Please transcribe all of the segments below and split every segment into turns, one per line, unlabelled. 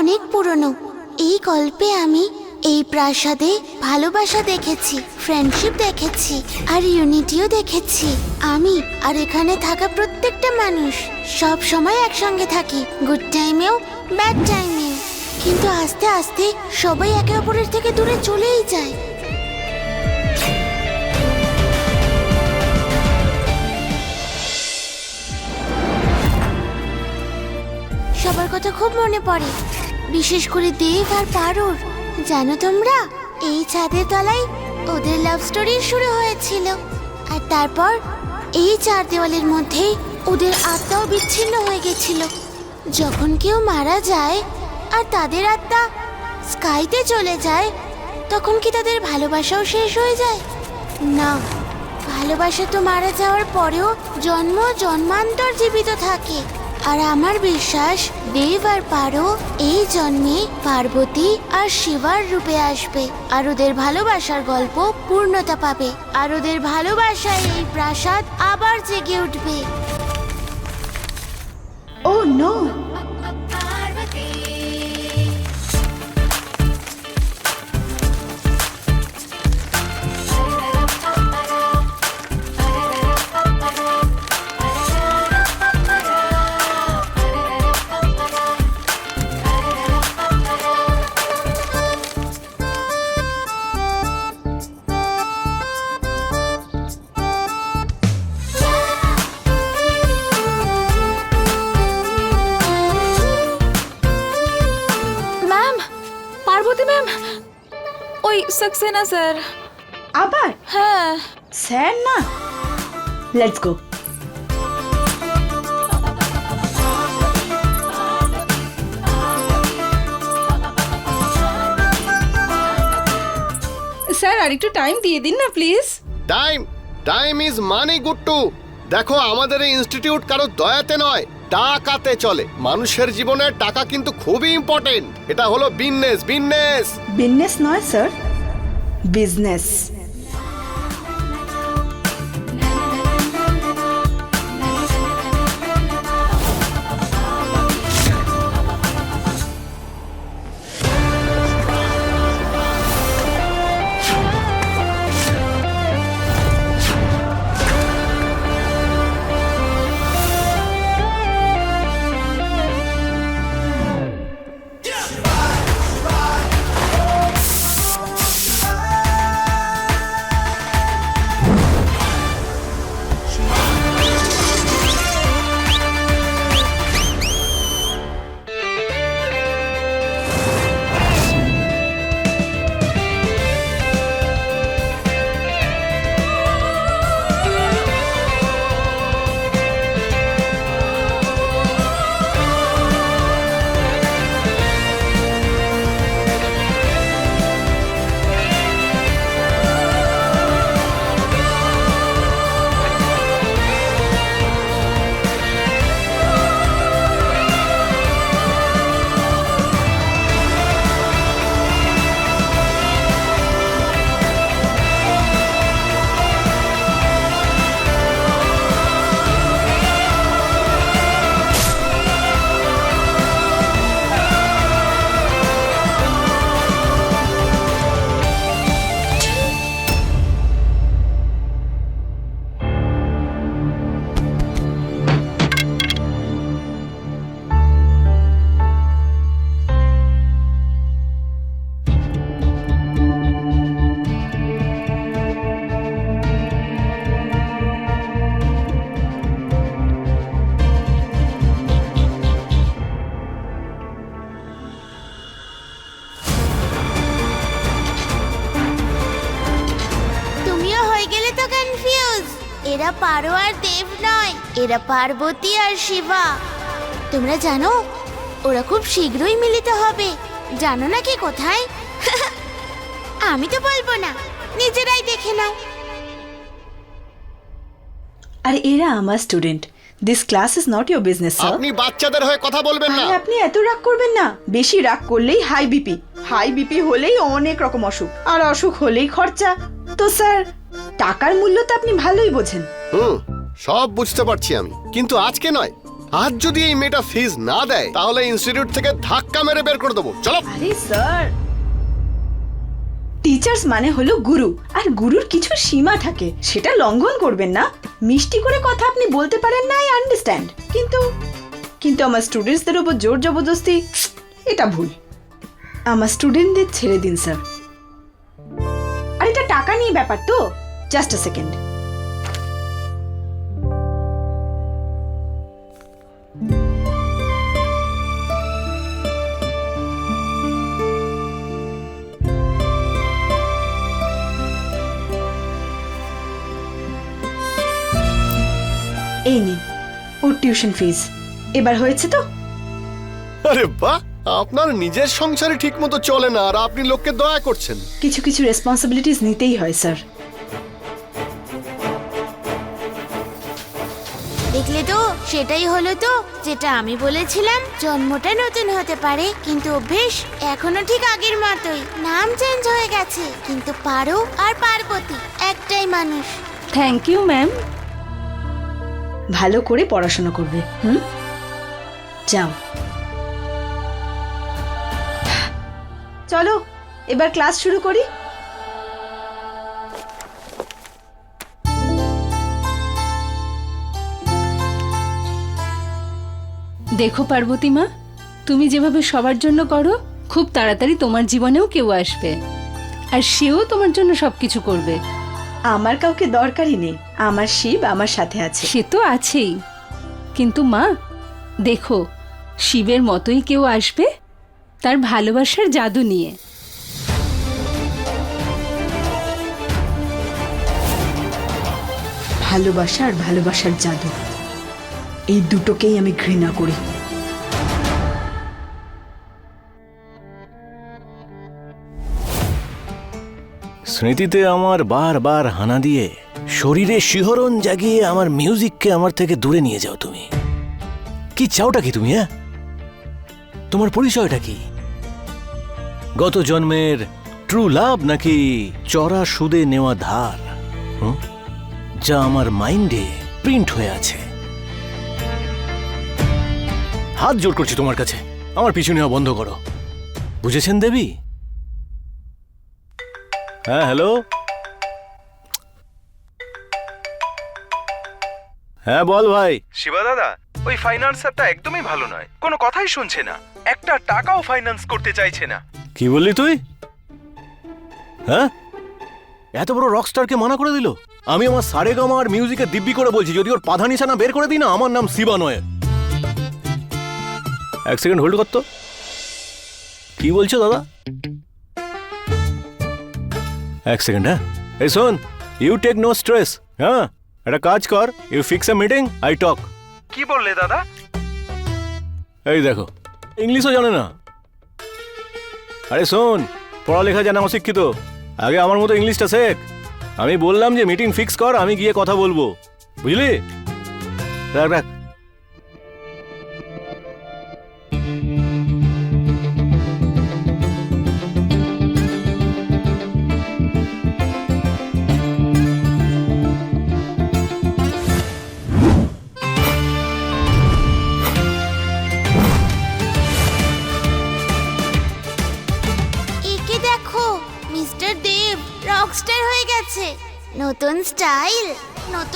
অনেক পুরনো। এই গল্পে আমি এই প্রাসাদে ভালোবাসা দেখেছি ফ্রেন্ডশিপ দেখেছি, আর ইউনিটিও দেখেছি। আমি আর এখানে থাকা প্রত্যেকটা মানুষ সব সময় একসঙ্গে থাকি গুড টাইমেও ব্যাড টাইমেও কিন্তু আস্তে আস্তে সবাই একে অপরের থেকে দূরে চলেই যায়। সবার কথা খুব মনে পড়ে। বিশেষ করে দেব আর পারুর। জানো তোমরা, এই ছাদের তলায় ওদের লাভ স্টোরি শুরু হয়েছিল। আর তারপর এই চার দেওয়ালের মধ্যেই ওদের আত্মাও বিচ্ছিন্ন হয়ে গেছিল। যখন কেউ মারা যায় আর তাদের আত্মা স্কাইতে চলে যায়, তখন কি তাদের ভালোবাসাও শেষ হয়ে যায়? না, ভালোবাসা তো মারা যাওয়ার পরেও জন্ম জন্মান্তর জীবিত থাকে। আর আমার বিশ্বাস, দেব আর পারো এই জন্মে পার্বতী আর শিবার রূপে আসবে। আর ওদের ভালোবাসার গল্প পূর্ণতা পাবে। আর ওদের ভালোবাসায় এই প্রাসাদ আবার জেগে উঠবে।
Oh no
Saxena sir.
আবার?
হ্যাঁ।
স্যার না। লেটস গো
স্যার আর একটু টাইম দিয়ে দিন না please
time time is money Guttu. দেখো আমাদের এই ইনস্টিটিউট কারও দয়াতে নয় টাকাতে চলে। মানুষের জীবনে টাকা কিন্তু খুবই ইম্পর্টেন্ট এটা হলো বিজনেস বিজনেস
বিজনেস নয় স্যার বিজনেস
এরা পারো আর দেব নয় এরা পার্বতী আর শিবা। তোমরা জানো ওরা খুব শীঘ্রই মিলিত হবে। জানো না কি কোথায়? আমি তো বলব না নিজেরাই দেখে নাও।
আর এরা আমার student this class is not your business sir
আপনি বাচ্চাদের হয়ে কথা বলবেন না।
আরে আপনি এত রাগ করবেন না। বেশি রাগ করলেই হাই বিপি হাই বিপি হলেই অনেক রকম অসুখ। আর অসুখ হলেই খরচা। তো স্যার টাকার মূল্য তো আপনি ভালোই বোঝেন।
হুম সব বুঝতে পারছি আমি। কিন্তু আজকে নয় আজ যদি এই মেয়েটা ফিজ না দেয় তাহলে ইনস্টিটিউট থেকে ধাক্কা মেরে বের করে দেবো। চলো।
আরে স্যার। টিচার্স মানে হলো গুরু আর গুরুর কিছু সীমা থাকে সেটা লঙ্ঘন করবেন না। মিষ্টি করে কথা আপনি বলতে পারেন না আই আন্ডারস্ট্যান্ড। কিন্তু কিন্তু আমার স্টুডেন্টসদের উপর জোর জবরদস্তি এটা ভুল। আমার স্টুডেন্টদের ছেড়ে দিন স্যার। টাকা নিয়ে ব্যাপার তো। জাস্ট আ সেকেন্ড এই নিন, ওর টিউশন ফিস এবার হয়েছে তো?
আরে বাহ! আপনার নিজের সংসারে ঠিক মতো চলে না আর আপনি লোককে দয়া করছেন।
কিছু কিছু রেসপন্সিবিলিটিস নিতেই হয় স্যার।
দেখলে তো সেটাই হলো তো যেটা আমি বলেছিলাম জন্মটা নতুন হতে পারে কিন্তু অভ্যেস এখনও ঠিক আগের মতোই। নাম চেঞ্জ হয়ে গেছে কিন্তু পারো আর পার্বতী একটাই মানুষ।
থ্যাংক ইউ ম্যাম
ভালো করে পড়াশোনা করবে হুম? যাও। চলো এবার ক্লাস শুরু করি।
দেখো পার্বতী মা তুমি যেভাবে সবার জন্য করো খুব তাড়াতাড়ি তোমার জীবনেও কেউ আসবে। আর সেও তোমার জন্য সবকিছু করবে।
আমার কাউকে দরকারই নেই আমার শিব আমার সাথে আছে।
সে তো আছেই। কিন্তু মা দেখো শিবের মতোই কেউ আসবে? তার ভালোবাসার জাদু নিয়ে।
ভালোবাসা আর ভালোবাসার জাদু। এই দুটোকেই আমি ঘৃণা করি।
স্মৃতিতে আমার বারবার হানা দিয়ে শরীরে শিহরণ জাগিয়ে আমার মিউজিককে আমার থেকে দূরে নিয়ে যাও তুমি। কি চাওটা কি তুমি হ্যাঁ? তোমার পরিচয়টা কি? গত জন্মের ট্রু লাভ নাকি চড়া সুদে নেওয়া ধার? যা আমার মাইন্ডে প্রিন্ট হয়ে আছে। হাত জোর করছি তোমার কাছে। আমার পিছু নেওয়া বন্ধ করো। বুঝেছেন দেবী? হ্যাঁ হ্যালো হ্যাঁ বল ভাই।
শিবা দাদা ওই ফাইন্যান্সারটা একদমই ভালো নয়। কোনো কথাই শুনছে না। একটা টাকাও ফাইন্যান্স করতে চাইছে না।
কি বললি তুই? হ্যাঁ? এত বড় রকস্টারকে মানা করে দিল? আমি আমার সারে গামা আর মিউজিকে দিব্যি করে বলছি, যদি ওর পাধা নিশানা বের করে দিই না, আমার নাম শিবা নয় এক সেকেন্ড হোল্ড করতো কি বলছো দাদা? এক সেকেন্ড হ্যাঁ? এই শোন ইউ টেক নো স্ট্রেস হ্যাঁ? একটা কাজ কর you fix a meeting I talk
কি বললে দাদা?
এই দেখো, ইংলিশও জানে না। আরে শোন, পড়ালেখা জানা অশিক্ষিত। আগে আমার মতো ইংলিশটা শেখ। আমি বললাম যে মিটিং ফিক্স কর, আমি গিয়ে কথা বলব। বুঝলি? রাখ রাখ।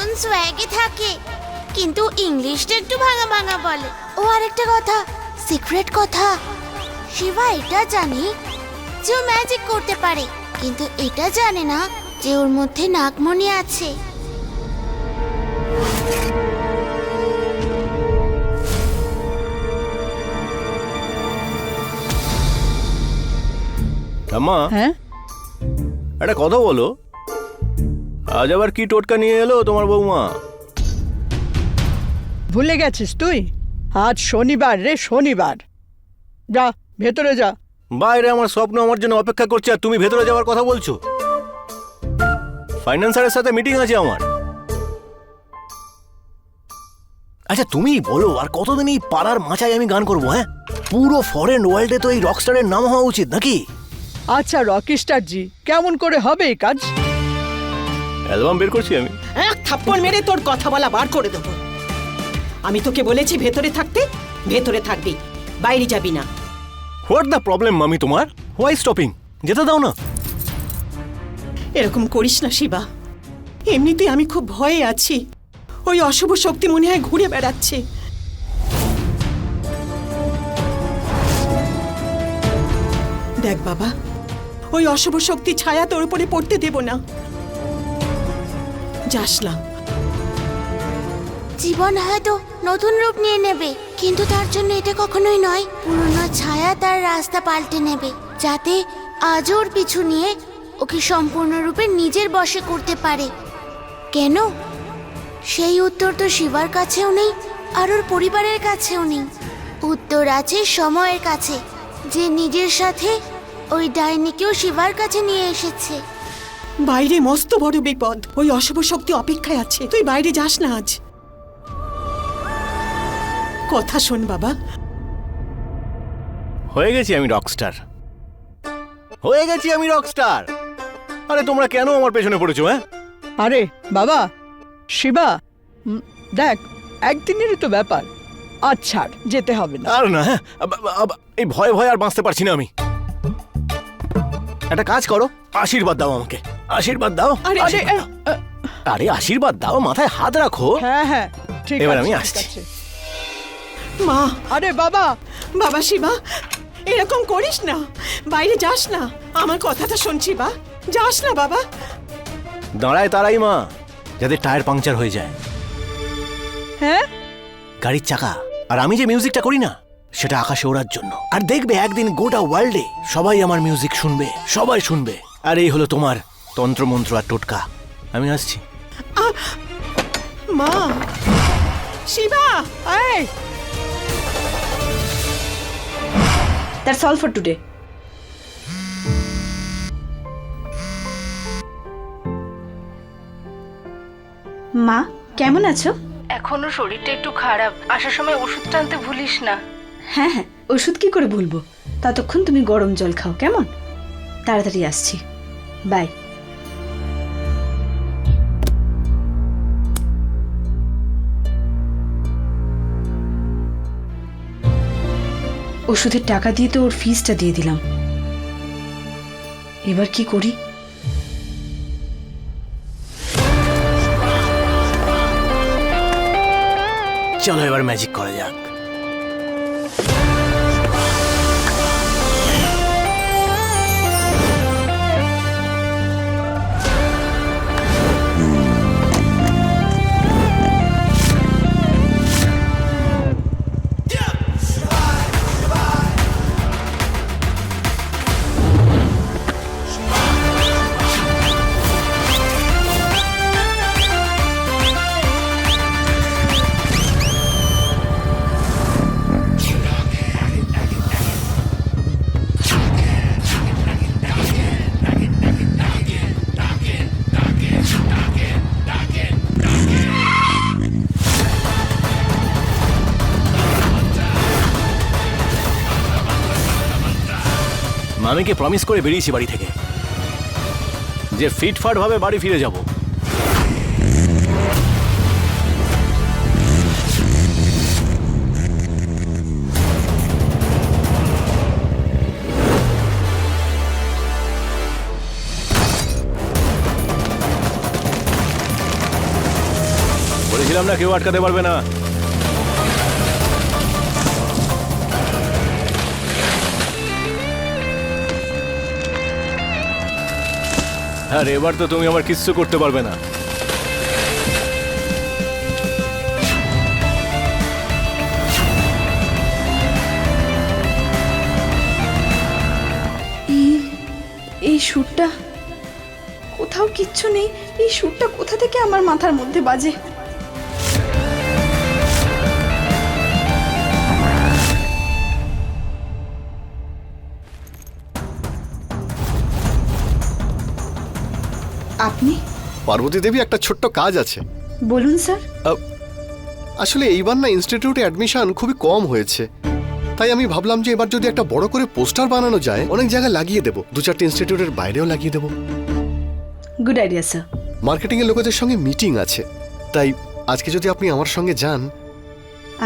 নতুন সোয়াগে থাকে। কিন্তু ইংলিশটা একটু ভাঙা ভাঙা বলে। ও আরেকটা কথা সিক্রেট কথা। শিবা এটা জানে যে ও ম্যাজিক করতে পারে কিন্তু এটা জানে না যে ওর মধ্যে নাগমণি আছে।
আম্মা
হ্যাঁ?
একটা কথা বলো। আজ আবার কি টোটকা নিয়ে এলো তোমার বৌমা?
ভুলে গেছিস তুই? আজ শনিবার রে শনিবার। যা ভেতরে যা।
বাইরে আমার স্বপ্ন আমার জন্য অপেক্ষা করছে আর তুমি ভেতরে যাওয়ার কথা বলছো। ফাইন্যান্সারের সাথে মিটিং আছে আমার। আচ্ছা তুমি বলো আর কতদিন এই পাড়ার মাচায় আমি গান করব হ্যাঁ? পুরো ফরেন ওয়ার্ল্ডে তো এই রকস্টারের নাম হওয়া উচিত নাকি?
আচ্ছা রকিস্টার জি। কেমন করে হবে এই কাজ?
অ্যালবাম বের করছি আমি।
এক থাপ্পড় মেরে তোর কথা বলা বার করে দেবো। আমি তোকে বলেছি ভেতরে থাকতে ভেতরে থাকবি বাইরে যাবি না।
হোয়াট দ্য প্রবলেম মামি তোমার? হোয়াই স্টপিং যেতে দাও না।
এরকম করিস না শিবা। এমনিতেই আমি খুব ভয়ে আছি। ওই অশুভ শক্তি মনে হয় ঘুরে বেড়াচ্ছে। দেখ বাবা ওই অশুভ শক্তি ছায়া তোর উপরে পড়তে দেব না।
জীবন হয়তো নতুন রূপ নিয়ে নেবে, কিন্তু তার জন্য এটা কখনোই নয়। পুরনো ছায়া তার রাস্তা পাল্টে নেবে, যাতে আজ ওর পিছু নিয়ে ওকে সম্পূর্ণরূপে নিজের বশে করতে পারে। কেন? সেই উত্তর তো শিবার কাছেও নেই, আর ওর পরিবারের কাছেও নেই। উত্তর আছে সময়ের কাছে, যে নিজের সাথে ওই ডাইনিকেও শিবার কাছে নিয়ে এসেছে।
বাইরে মস্ত বড় বিপদ। ওই অশুভ শক্তি অপেক্ষায় আছে। তুই বাইরে যাস না আজ। কথা শোন বাবা।
হয়ে গেছি আমি রকস্টার হয়ে গেছি আমি রকস্টার আরে তোমরা কেন আমার পেছনে পড়েছো হ্যাঁ?
আরে বাবা শিবা উম, দেখ একদিনেরই তো ব্যাপার। আচ্ছা যেতে হবে না।
আর না হ্যাঁ আব- আব- এই ভয়ে ভয়ে আর বাঁচতে পারছি না আমি। একটা কাজ করো আশীর্বাদ দাও আমাকে। আশীর্বাদ দাও
আরে,
আশীর্বাদ দাও। আরে আশীর্বাদ দাও মাথায় হাত রাখো।
হ্যাঁ হ্যাঁ ঠিক
এবার আমি আসছি।
মা।
আরে বাবা
বাবা শিবা এরকম করিস না। বাইরে যাস না। আমার কথাটা শুনছি বা যাস না বাবা।
দাঁড়ায় তারাই মা যাদের টায়ার পাংচার হয়ে যায়।
হ্যাঁ?
গাড়ির চাকা। আর আমি যে মিউজিকটা করি না সেটা আকাশে ওড়ার জন্য। আর দেখবে একদিন গোটা ওয়ার্ল্ডে সবাই আমার মিউজিক শুনবে সবাই শুনবে। আর এই হলো তোমার তন্ত্রমন্ত্র আর টোটকা। আমি আসছি।
মা! শিবা!
এই!
দ্যাটস অল ফর টুডে মা কেমন আছো?
এখনও শরীরটা একটু খারাপ। আসার সময় ওষুধটা আনতে ভুলিস না।
হ্যাঁ হ্যাঁ ওষুধ কি করে ভুলবো? ততক্ষণ তুমি গরম জল খাও কেমন? তাড়াতাড়ি আসছি। বাই। ওষুধের টাকা দিয়ে তো ওর ফিসটা দিয়ে দিলাম। এবার কি করি?
চলো এবার ম্যাজিক করা যাক। মামিকে প্রমিস করে বেরিয়েছি বাড়ি থেকে। যে ফিটফাট ভাবে বাড়ি ফিরে যাব। বলেছিলাম না কেউ আটকাতে পারবে না। আর এবার তো তুমি আমার কিচ্ছু করতে পারবে না।
এই সুরটা কোথাও কিচ্ছু নেই। এই সুরটা কোথা থেকে আমার মাথার মধ্যে বাজে?
পার্বতী দেবী একটা ছোট্ট কাজ আছে।
বলুন স্যার।
আসলে এইবার না ইনস্টিটিউটে অ্যাডমিশন খুবই কম হয়েছে। তাই আমি ভাবলাম যে এবার যদি একটা বড় করে পোস্টার বানানো যায় অনেক জায়গায় লাগিয়ে দেবো। দু চারটে ইনস্টিটিউটের বাইরেও লাগিয়ে দেবো।
গুড আইডিয়া স্যার
মার্কেটিং এর লোকেদের সঙ্গে মিটিং আছে। তাই আজকে যদি আপনি আমার সঙ্গে যান।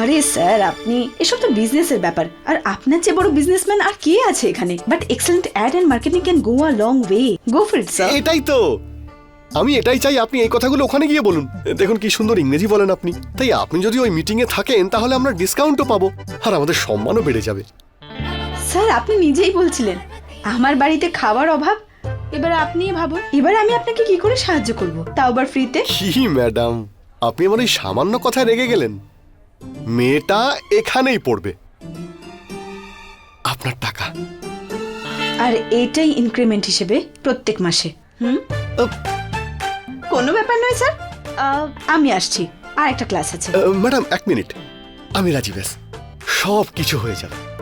আরে স্যার আপনি এসব তো বিজনেসের ব্যাপার। আর আপনার চেয়ে বড় বিজনেসম্যান আর কে আছে এখানে? But excellent ad and marketing can go a long way go for it sir
এটাই তো। আমি এটাই চাই আপনি এই কথাগুলো ওখানে গিয়ে বলুন। দেখুন কি সুন্দর ইংরেজি বলেন আপনি। তাই আপনি যদি ওই মিটিং এ থাকেন তাহলে আমরা ডিসকাউন্টও পাবো। আর আমাদের সম্মানও বেড়ে যাবে।
স্যার আপনি নিজেই বলছিলেন। আমার বাড়িতে খাবার অভাব। এবার আপনিই ভাবুন। এবার আমি আপনাকে কি করে সাহায্য করব? তাও আবার ফ্রিতে
কি ম্যাডাম আপনি আমার এই সামান্য কথায় রেগে গেলেন। মেয়েটা এখানেই পড়বে। আপনার টাকা।
আর এটাই ইনক্রিমেন্ট হিসেবে প্রত্যেক মাসে। হুম? কোনো ব্যাপার নয় স্যার। আহ, আমি আসছি। আর একটা ক্লাস আছে।
আহ, ম্যাডাম এক মিনিট। আমি রাজি ব্যাস। সব কিছু হয়ে যাবে।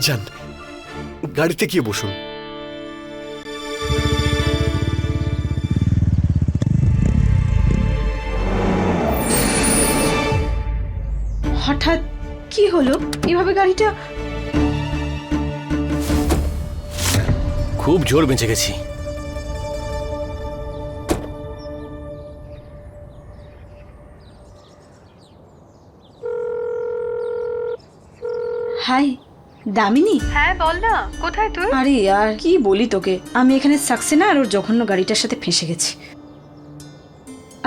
যান গাড়িতে গিয়ে বসুন।
হঠাৎ কি হলো? এভাবে গাড়িটা
খুব জোর বেঁচে গেছি।
হাই দামিনী?
হ্যাঁ বল না কোথায় তুই?
আরে আর কি বলি তোকে? আমি এখানে সাকসেনা আর ওর জঘন্য গাড়িটার সাথে ফেঁসে গেছি।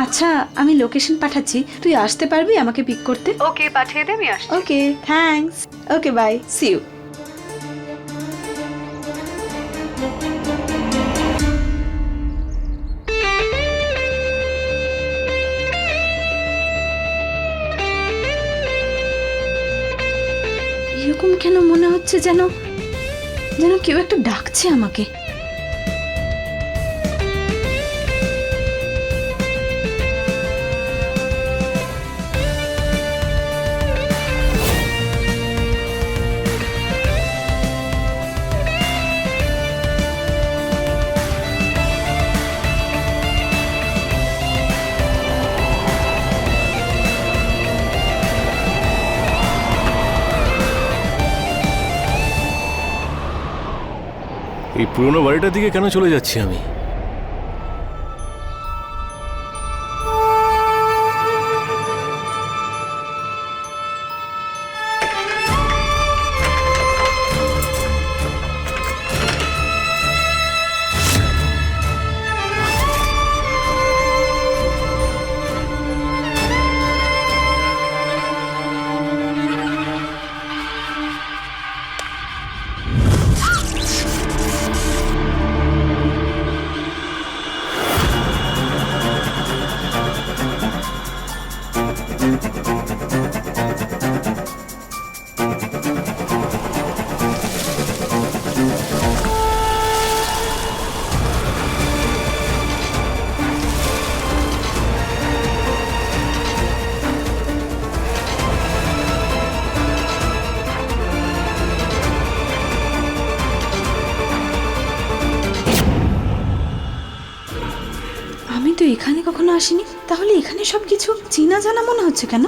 আচ্ছা আমি লোকেশন পাঠাচ্ছি। তুই আসতে পারবি আমাকে পিক করতে?
ওকে পাঠিয়ে দে আমি আসছি।
Okay thanks. Okay bye. See you যেন যেন কেউ একটা ডাকছে আমাকে।
পুরনো বাড়িটার দিকে কেন চলে যাচ্ছি আমি?
আসিনি? তাহলে এখানে সব কিছু চেনা জানা মনে হচ্ছে কেন?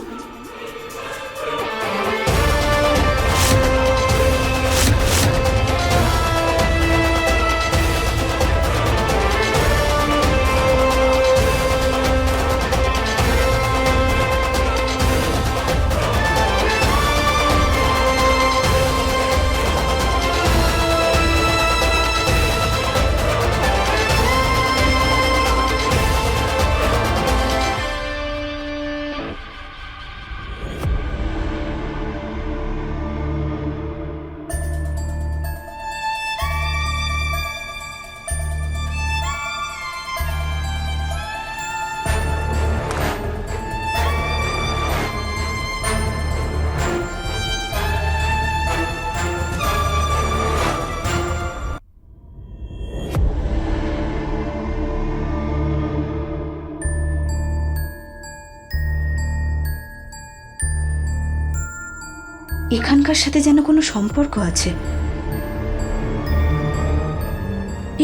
এখানকার সাথে যেন কোনো সম্পর্ক আছে।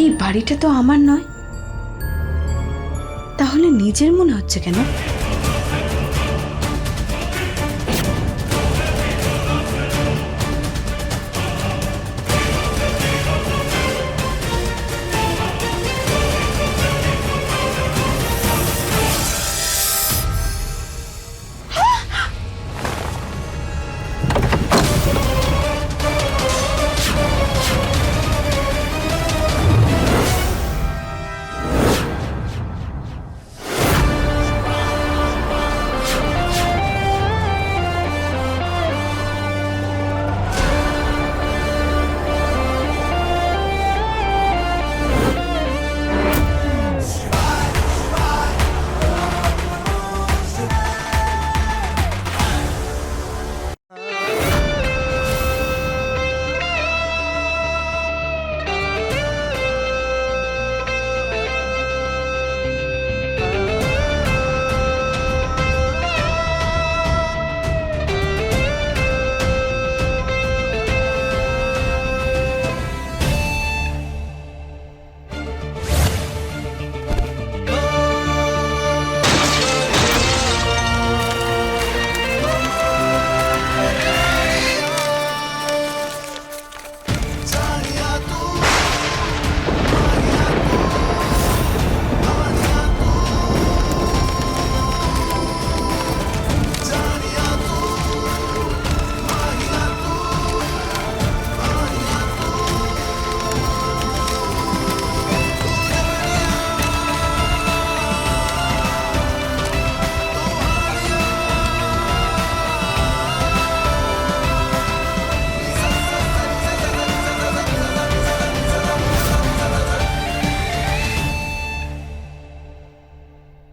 এই বাড়িটা তো আমার নয়। তাহলে নিজের মনে হচ্ছে কেন?